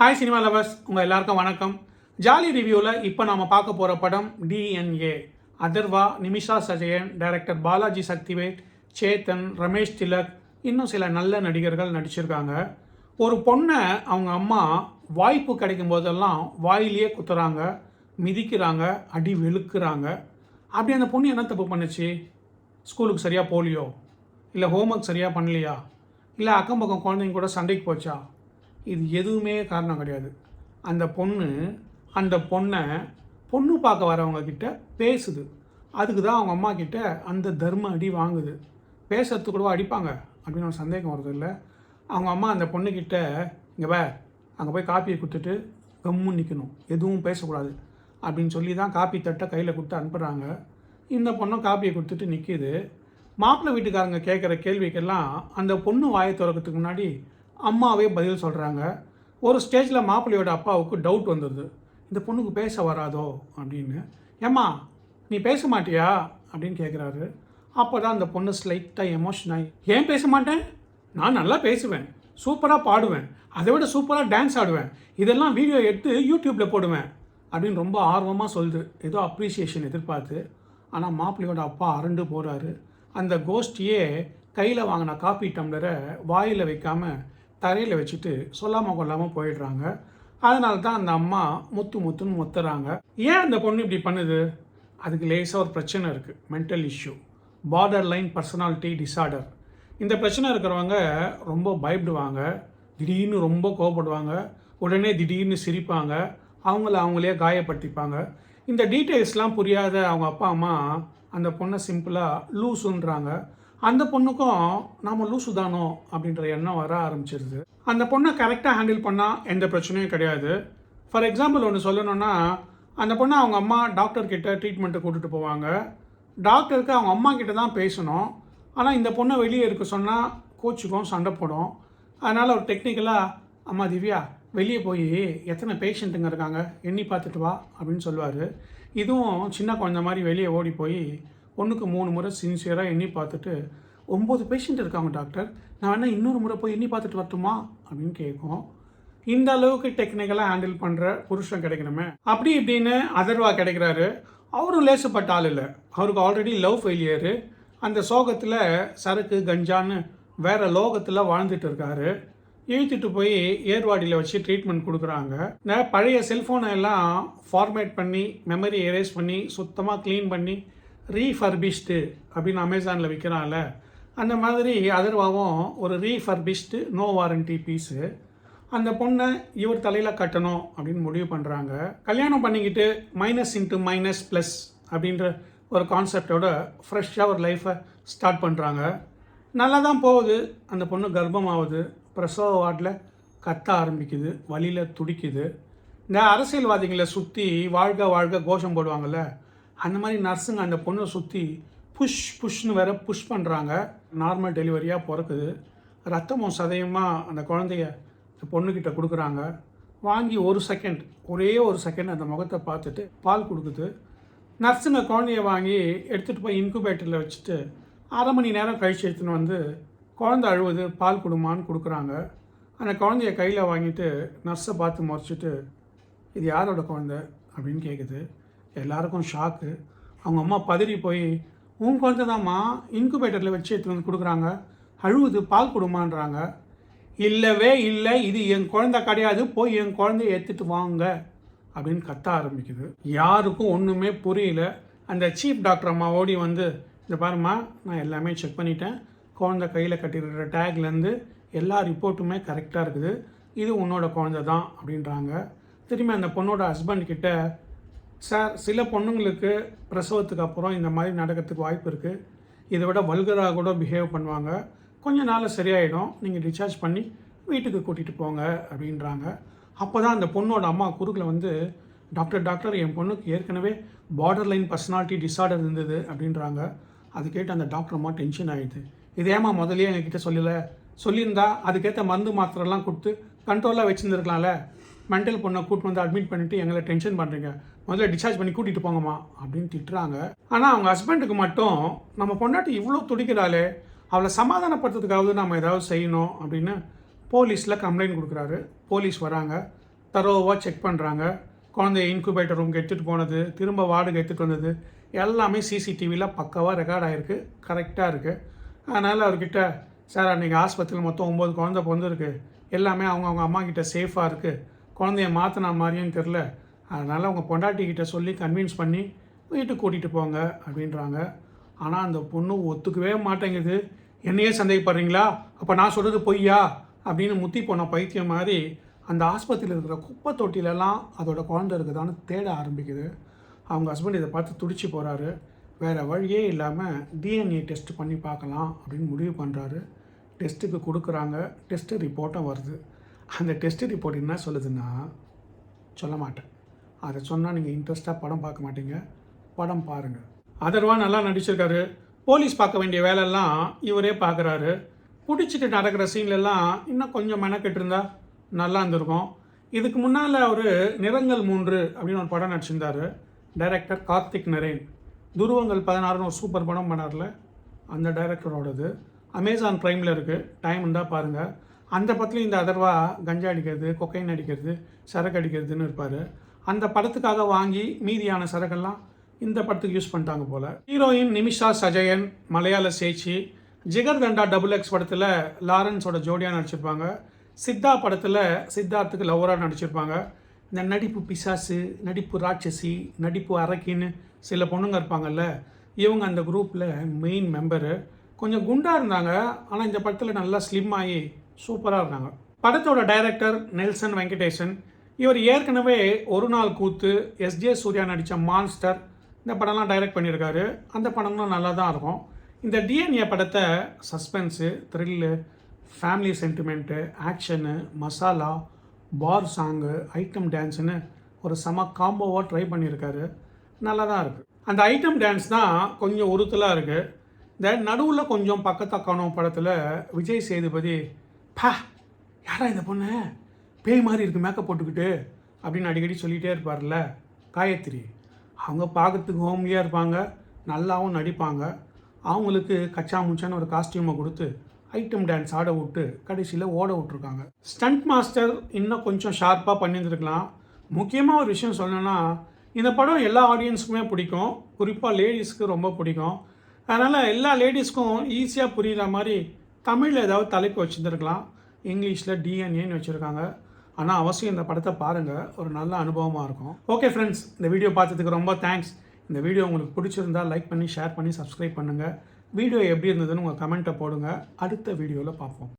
Hi cinema lovers உங்கள் எல்லாருக்கும் வணக்கம். ஜாலி ரிவ்யூவில் இப்போ நாம் பார்க்க போகிற படம் டிஎன்ஏ அதர்வா நிமிஷா சஜயன் டைரக்டர் பாலாஜி சக்திவேல் சேத்தன் ரமேஷ் திலக் இன்னும் சில நல்ல நடிகர்கள் நடிச்சிருக்காங்க. ஒரு பொண்ணை அவங்க அம்மா வாய்ப்பு கிடைக்கும் போதெல்லாம் வாயிலேயே குத்துறாங்க மிதிக்கிறாங்க அடி வெளுக்குறாங்க. அப்படி அந்த பொண்ணு என்ன தப்பு பண்ணுச்சு? ஸ்கூலுக்கு சரியாக போலியோ இல்லை ஹோம்ஒர்க் சரியாக பண்ணலையா? இல்லை அக்கம் பக்கம் குழந்தைங்க கூட சண்டைக்கு போச்சா? இது எதுவுமே காரணம் கிடையாது. அந்த பொண்ணு அந்த பொண்ணை பொண்ணு பார்க்க வரவங்க கிட்ட பேசுது. அதுக்கு தான் அவங்க அம்மா கிட்ட அந்த தர்ம அடி வாங்குது. பேசுறதுக்கு கூட அடிப்பாங்க? அப்படின்னு ஒரு சந்தேகம் வருது இல்லை. அவங்க அம்மா அந்த பொண்ணுக்கிட்ட இங்கே வே அங்கே போய் காப்பியை கொடுத்துட்டு கம்மு நிற்கணும் எதுவும் பேசக்கூடாது. அப்படின்னு சொல்லி தான் காப்பி தட்டை கையில் கொடுத்து அனுப்புகிறாங்க இந்த பொண்ணும் காப்பியை கொடுத்துட்டு நிற்கிது மாப்பிள்ளை வீட்டுக்காரங்க கேட்குற கேள்விக்கெல்லாம் அந்த பொண்ணு வாயை திறக்கிறதுக்கு முன்னாடி அம்மாவே பதில் சொல்கிறாங்க ஒரு ஸ்டேஜில் மாப்பிள்ளையோட அப்பாவுக்கு டவுட் வந்துடுது இந்த பொண்ணுக்கு பேச வராதோ அப்படின்னு. ஏம்மா நீ பேச மாட்டியா? அப்படின்னு கேட்குறாரு அப்போ தான் அந்த பொண்ணு ஸ்லைட்டாக எமோஷன் ஆகி ஏன் பேச மாட்டேன்? நான் நல்லா பேசுவேன். சூப்பராக பாடுவேன். அதை விட சூப்பராக டான்ஸ் ஆடுவேன். இதெல்லாம் வீடியோ எடுத்து யூடியூப்பில் போடுவேன். அப்படின்னு ரொம்ப ஆர்வமாக சொல்லுது. ஏதோ அப்ரிசியேஷன் எதிர்பார்த்து. ஆனால் மாப்பிள்ளையோட அப்பா அரண்டு போகிறாரு அந்த கோஷ்டியே கையில் வாங்கின காப்பி டம்ளரை வாயில் வைக்காம தரையில் வச்சுட்டு சொல்லாமல் கொள்ளாமல் போயிடுறாங்க. அதனால தான் அந்த அம்மா முத்து முத்துன்னு முத்துறாங்க. ஏன் அந்த பொண்ணு இப்படி பண்ணுது? அதுக்கு லேசாக ஒரு பிரச்சனை இருக்குது mental issue borderline personality disorder இந்த பிரச்சனை இருக்கிறவங்க ரொம்ப பயப்படுவாங்க. திடீர்னு ரொம்ப கோவப்படுவாங்க. உடனே திடீர்னு சிரிப்பாங்க. அவங்கள அவங்களே காயப்படுத்திப்பாங்க. இந்த டீட்டெயில்ஸ்லாம் புரியாத அவங்க அப்பா அம்மா அந்த பொண்ணை சிம்பிளாக லூஸுன்றாங்க அந்த பொண்ணுக்கும் நாம் லூசு தானோ அப்படின்ற எண்ணம் வர ஆரம்பிச்சிருது. அந்த பொண்ணை கரெக்டாக ஹேண்டில் பண்ணால் எந்த பிரச்சனையும் கிடையாது. ஃபார் எக்ஸாம்பிள் ஒன்று சொல்லணும்னா அந்த பொண்ணை அவங்க அம்மா டாக்டர்கிட்ட ட்ரீட்மெண்ட்டை கூட்டிகிட்டு போவாங்க. டாக்டருக்கு அவங்க அம்மா கிட்ட தான் பேசணும். ஆனால் இந்த பொண்ணை வெளியே இருக்க சொன்னால் கோச்சுக்கும் சண்டை போடும் அதனால் ஒரு டெக்னிக்கலாக அம்மா திவ்யா வெளியே போய் எத்தனை பேஷண்ட்டுங்க இருக்காங்க? எண்ணி பார்த்துட்டு வா அப்படின்னு சொல்லுவார். இதுவும் சின்ன குழந்த மாதிரி வெளியே ஓடி போய் பொண்ணுக்கு மூணு முறை சின்சியராக எண்ணி பார்த்துட்டு ஒம்பது பேஷண்ட் இருக்காங்க டாக்டர் நான் வேணால் இன்னொரு முறை போய் எண்ணி பார்த்துட்டு வரட்டுமா? அப்படின்னு கேட்கும். இந்த அளவுக்கு டெக்னிக்கலாக ஹேண்டில் பண்ணுற புருஷன் கிடைக்கணுமே. அப்படி இப்படின்னு அதர்வா கிடைக்கிறாரு. அவரும் லேசுப்பட்ட ஆள் இல்லை. அவருக்கு ஆல்ரெடி லவ் ஃபெயிலியரு அந்த சோகத்தில் சரக்கு கஞ்சான்னு வேறு லோகத்தில் வாழ்ந்துட்டு இருக்காரு. இழுத்துட்டு போய் ஏர்வாடியில் வச்சு ட்ரீட்மெண்ட் கொடுக்குறாங்க. இந்த பழைய செல்ஃபோனை எல்லாம் ஃபார்மேட் பண்ணி மெமரி எரேஸ் பண்ணி சுத்தமாக க்ளீன் பண்ணி ரீஃபர்பிஷ்டு அப்படின்னு அமேசானில் விற்கிறான்ல அந்த மாதிரி அதர்வாவும் ஒரு ரீஃபர்பிஷ்டு நோ வாரண்டி பீஸு அந்த பொண்ணை இவர் தலையில் கட்டணும் அப்படின்னு முடிவு பண்ணுறாங்க கல்யாணம் பண்ணிக்கிட்டு மைனஸ் இன்ட்டு மைனஸ் ப்ளஸ் அப்படின்ற ஒரு கான்செப்டோட ஃப்ரெஷ்ஷாக ஒரு லைஃப்பை ஸ்டார்ட் பண்ணுறாங்க நல்லா தான் போகுது. அந்த பொண்ணு கர்ப்பமாகுது. பிரசவ வார்டில் கத்த ஆரம்பிக்குது. வழியில் துடிக்குது. இந்த அரசியல்வாதிகளை சுற்றி வாழ்க வாழ்க கோஷம் போடுவாங்கள்ல அந்த மாதிரி நர்ஸுங்க அந்த பொண்ணை சுற்றி புஷ் புஷ்னு வேற புஷ் பண்ணுறாங்க நார்மல் டெலிவரியாக பிறக்குது. ரத்தமும் சதயமாக அந்த குழந்தைய இந்த பொண்ணுக்கிட்ட கொடுக்குறாங்க. வாங்கி ஒரு செகண்ட் ஒரே ஒரு செகண்ட் அந்த முகத்தை பார்த்துட்டு பால் கொடுக்குது. நர்ஸுங்க குழந்தைய வாங்கி எடுத்துகிட்டு போய் இன்குபேட்டரில் வச்சுட்டு அரை மணி நேரம் கழிச்சு எடுத்துன்னு வந்து குழந்தை அழுவுது பால் கொடுமான்னு கொடுக்குறாங்க. அந்த குழந்தைய கையில் வாங்கிட்டு நர்ஸை பார்த்து முறைச்சிட்டு இது யாரோட குழந்தை? அப்படின்னு கேட்குது எல்லாருக்கும் ஷாக்கு அவங்க அம்மா பதறி போய் உன் குழந்தை தாம்மா இன்குபேட்டரில் வச்சு எடுத்துகிட்டு வந்து கொடுக்குறாங்க. அழுவுது பால் கொடுமான்றாங்க இல்லவே இல்லை இது என் குழந்தை கிடையாது போய் என் குழந்தைய ஏற்றுட்டு வாங்க. அப்படின்னு கத்த ஆரம்பிக்குது. யாருக்கும் ஒன்றுமே புரியல. அந்த சீஃப் டாக்டர் அம்மா ஓடி வந்து இந்த பாரும்மா நான் எல்லாமே செக் பண்ணிட்டேன். குழந்தை கையில் கட்டிருக்கிற டேக்லேருந்து எல்லா ரிப்போர்ட்டுமே கரெக்டாக இருக்குது. இது உன்னோட குழந்தை தான். அப்படின்றாங்க. திரும்பி அந்த பொண்ணோட ஹஸ்பண்ட் கிட்ட சார் சில பொண்ணுங்களுக்கு பிரசவத்துக்கு அப்புறம் இந்த மாதிரி நடக்கிறதுக்கு வாய்ப்பு இருக்குது இதை விட வல்கராக கூட பிஹேவ் பண்ணுவாங்க. கொஞ்ச நாள் சரியாயிடும். நீங்கள் டிஸ்சார்ஜ் பண்ணி வீட்டுக்கு கூட்டிகிட்டு போங்க அப்படின்றாங்க. அப்போ தான் அந்த பொண்ணோட அம்மா குறுக்கில் வந்து டாக்டர் டாக்டர் என் பொண்ணுக்கு ஏற்கனவே பார்டர் லைன் பர்சனாலிட்டி டிஸார்டர் இருந்தது அப்படின்றாங்க. அது கேட்டு அந்த டாக்டர் அம்மா டென்ஷன் ஆகிடுது இதேமா முதலே முதல்லயே எங்ககிட்ட சொல்லலை? சொல்லியிருந்தா அதுக்கேற்ற மருந்து மாத்திரைலாம் கொடுத்து கண்ட்ரோலாக வச்சுருந்துருக்கலாம்ல? மென்டல் பொண்ணை கூட்டு வந்து அட்மிட் பண்ணிவிட்டு எங்களை டென்ஷன் பண்ணுறீங்க முதல்ல டிஸ்சார்ஜ் பண்ணி கூட்டிகிட்டு போங்கம்மா அப்படின்னு திட்டுறாங்க. ஆனால் அவங்க ஹஸ்பண்டுக்கு மட்டும் நம்ம பொண்டாட்டி இவ்வளோ துடிக்கிறாளே அவளை சமாதானப்படுத்துறதுக்காவது நம்ம ஏதாவது செய்யணும் அப்படின்னு போலீஸில் கம்ப்ளைண்ட் கொடுக்குறாரு. போலீஸ் வராங்க தரோவாக செக் பண்ணுறாங்க குழந்தைய இன்குபேட்டர் ரூம்க்கு எடுத்துகிட்டு போனது திரும்ப வார்டுக்கு எடுத்துகிட்டு வந்தது எல்லாமே சிசிடிவியில் பக்காவாக ரெக்கார்ட் ஆகிருக்கு கரெக்டாக இருக்குது அதனால் அவர்கிட்ட சார் அன்றைக்கி ஆஸ்பத்திரியில் மொத்தம் ஒம்பது குழந்தை பிறந்திருக்கு. எல்லாமே அவங்க அவங்க அம்மா கிட்ட சேஃபாக இருக்குது குழந்தைய மாற்றின மாதிரியும் தெரில அதனால் அவங்க பொண்டாட்டிக்கிட்ட சொல்லி கன்வின்ஸ் பண்ணி வீட்டுக்கு கூட்டிகிட்டு போங்க அப்படின்றாங்க. ஆனால் அந்த பொண்ணு ஒத்துக்கவே மாட்டேங்குது. என்னையே சந்தேகப்படுறீங்களா? அப்போ நான் சொல்கிறது பொய்யா? அப்படின்னு முத்தி போன பைத்தியம் மாதிரி அந்த ஆஸ்பத்திரியில் இருக்கிற குப்பை தொட்டிலெல்லாம் அதோட குழந்தை இருக்குதான்னு தேட ஆரம்பிக்குது. அவங்க ஹஸ்பண்ட் இதை பார்த்து துடிச்சு போகிறாரு வேறு வழியே இல்லாமல் டிஎன்ஏ டெஸ்ட் பண்ணி பார்க்கலாம் அப்படின்னு முடிவு பண்ணுறாரு டெஸ்ட்டுக்கு கொடுக்குறாங்க. டெஸ்ட்டு ரிப்போர்ட்டும் வருது. அந்த டெஸ்ட் ரிப்போர்ட் என்ன சொல்லுதுன்னா சொல்ல மாட்டேன். அதை சொன்னால் நீங்கள் இன்ட்ரெஸ்ட்டாக படம் பார்க்க மாட்டீங்க. படம் பாருங்கள் அதர்வா நல்லா நடிச்சிருக்காரு. போலீஸ் பார்க்க வேண்டிய வேலையெல்லாம் இவரே பார்க்குறாரு. பிடிச்சிட்டு நடக்கிற சீன்லெல்லாம் இன்னும் கொஞ்சம் மெனக்கெட்டு இருந்தால் நல்லா இருந்திருக்கும். இதுக்கு முன்னால் அவர் நிறங்கள் மூன்று அப்படின்னு ஒரு படம் நடிச்சிருந்தாரு. டைரக்டர் கார்த்திக் நரேன். துருவங்கள் பதினாறுன்னு ஒரு சூப்பர் படம் பண்ணார்ல. அந்த டைரக்டரோடது அமேசான் ப்ரைமில் இருக்குது டைம் இருந்தால் பாருங்கள் அந்த படத்துலையும் இந்த அதர்வா கஞ்சா அடிக்கிறது கொக்கைன் அடிக்கிறது சரக்கு அடிக்கிறதுன்னு இருப்பார். அந்த படத்துக்காக வாங்கி மீதியான சரக்கெல்லாம் இந்த படத்துக்கு யூஸ் பண்ணிட்டாங்க போல். ஹீரோயின் நிமிஷா சஜயன் மலையாள சேச்சி ஜிகர் தண்டா டபுள் எக்ஸ் படத்தில் லாரன்ஸோட ஜோடியாக நடிச்சிருப்பாங்க. சித்தா படத்தில் சித்தார்த்துக்கு லவராக நடிச்சிருப்பாங்க. இந்த நடிப்பு பிசாசு நடிப்பு ராட்சசி நடிப்பு அரக்கின்னு சில பொண்ணுங்க இருப்பாங்கல்ல இவங்க அந்த குரூப்பில் மெயின் மெம்பரு கொஞ்சம் குண்டாக இருந்தாங்க. ஆனால் இந்த படத்தில் நல்லா ஸ்லிம் ஆகி சூப்பராக இருந்தாங்க. படத்தோட டைரக்டர் நெல்சன் வெங்கடேசன். இவர் ஏற்கனவே ஒரு நாள் கூத்து எஸ்ஜே சூர்யா நடித்த மான்ஸ்டர் இந்த படம்லாம் டைரக்ட் பண்ணியிருக்காரு. அந்த படம்லாம் நல்லா தான் இருக்கும். இந்த டிஎன்ஏ படத்தை suspense thrill family sentiment action masala bar song item டான்ஸுன்னு ஒரு செம காம்போவாக ட்ரை பண்ணியிருக்காரு. நல்லா தான் இருக்குது அந்த ஐட்டம் டான்ஸ் தான் கொஞ்சம் உறுத்தலாக இருக்குது இந்த நடுவில் கொஞ்சம் பக்கத்தக்கானோ படத்தில் விஜய் சேதுபதி பா யாரா இந்த பொண்ணு? பேய் மாதிரி இருக்கு மேக்கப் போட்டுக்கிட்டு அப்படின்னு அடிக்கடி சொல்லிகிட்டே இருப்பார்ல காயத்ரி. அவங்க பார்க்கறதுக்கு ஹோம்லியாக இருப்பாங்க நல்லாவும் நடிப்பாங்க. அவங்களுக்கு கச்சா முச்சான ஒரு காஸ்டியூமை கொடுத்து ஐட்டம் டான்ஸ் ஆட விட்டு கடைசியில் ஓட விட்ருக்காங்க ஸ்டண்ட் மாஸ்டர் இன்னும் கொஞ்சம் ஷார்ப்பாக பண்ணியிருந்துருக்கலாம். முக்கியமாக ஒரு விஷயம் சொல்லணும்னா இந்த படம் எல்லா ஆடியன்ஸுக்குமே பிடிக்கும். குறிப்பாக லேடிஸ்க்கு ரொம்ப பிடிக்கும். அதனால் எல்லா லேடிஸ்க்கும் ஈஸியாக புரிகிற மாதிரி தமிழில் ஏதாவது தலைப்பு வச்சுருந்துருக்கலாம். இங்கிலீஷில் டிஎன்ஏன்னு வச்சுருக்காங்க. ஆனால் அவசியம் இந்த படத்தை பாருங்கள் ஒரு நல்ல அனுபவமாக இருக்கும். ஓகே ஃப்ரெண்ட்ஸ் இந்த வீடியோ பார்த்ததுக்கு ரொம்ப தேங்க்ஸ் இந்த வீடியோ உங்களுக்கு பிடிச்சிருந்தா லைக் பண்ணி ஷேர் பண்ணி சப்ஸ்கிரைப் பண்ணுங்கள் வீடியோ எப்படி இருந்ததுன்னு உங்கள் கமெண்ட்டை போடுங்க. அடுத்த வீடியோவில் பார்ப்போம்.